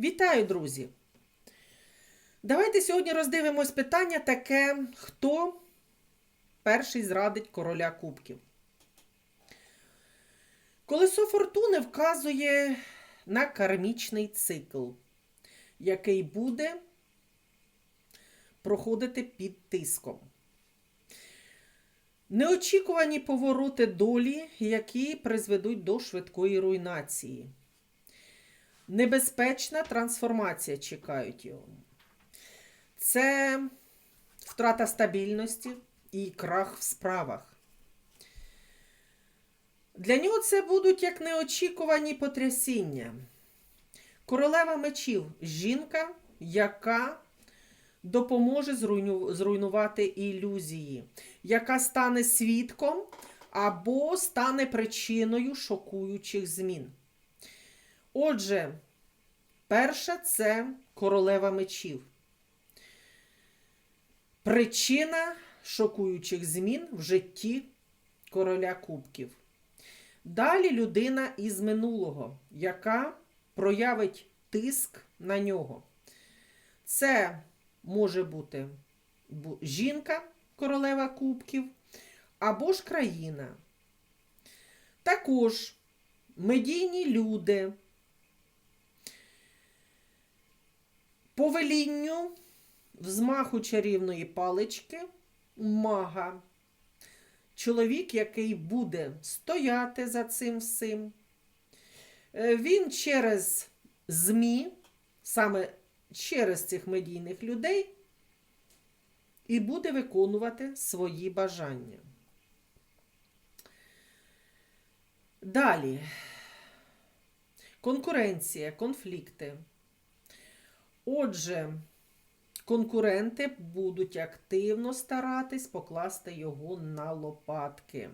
Вітаю, друзі! Давайте сьогодні роздивимось питання таке, хто перший зрадить короля кубків. Колесо фортуни вказує на кармічний цикл, який буде проходити під тиском. Неочікувані повороти долі, які призведуть до швидкої руйнації. Небезпечна трансформація чекають його. Це втрата стабільності і крах в справах. Для нього це будуть як неочікувані потрясіння. Королева мечів жінка, яка допоможе зруйну- зруйнувати ілюзії, яка стане свідком або стане причиною шокуючих змін. Отже, перша це королева мечів. Причина шокуючих змін в житті короля кубків. Далі людина із минулого, яка проявить тиск на нього. Це може бути жінка, королева кубків, або ж країна. Також медійні люди, по велінню взмаху чарівної палички мага. Чоловік, який буде стояти за цим всім. Е, Він через ЗМІ, саме через цих медійних людей, і буде виконувати свої бажання. Далі. Конкуренція, конфлікти. Отже, конкуренти будуть активно старатись покласти його на лопатки.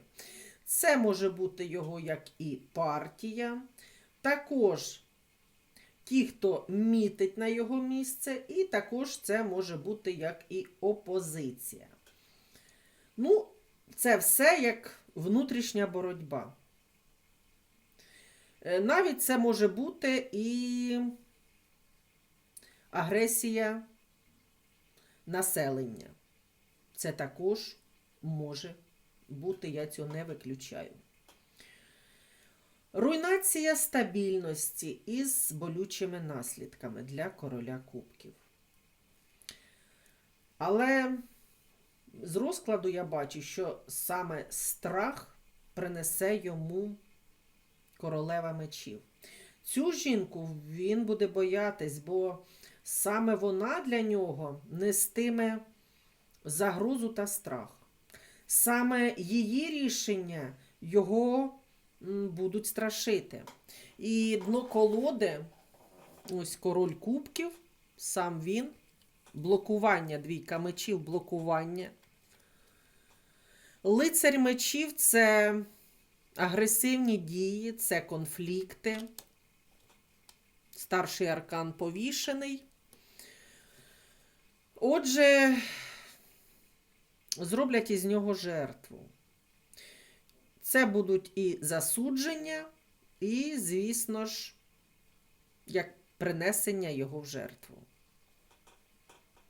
Це може бути його як і партія, також ті, хто мітить на його місце, і також це може бути як і опозиція. Ну, це все як внутрішня боротьба. Е, Навіть це може бути і агресія населення. Це також може бути, я цього не виключаю. Руйнація стабільності із болючими наслідками для короля кубків. Але з розкладу я бачу, що саме страх принесе йому королева мечів. Цю жінку він буде боятись, бо саме вона для нього нестиме загрозу та страх. Саме її рішення його будуть страшити. І дно колоди, ось король кубків, сам він, блокування, двійка мечів, блокування. Лицарь мечів це агресивні дії, це конфлікти. Старший аркан повішений. Отже, зроблять із нього жертву. Це будуть і засудження, і, звісно ж, як принесення його в жертву.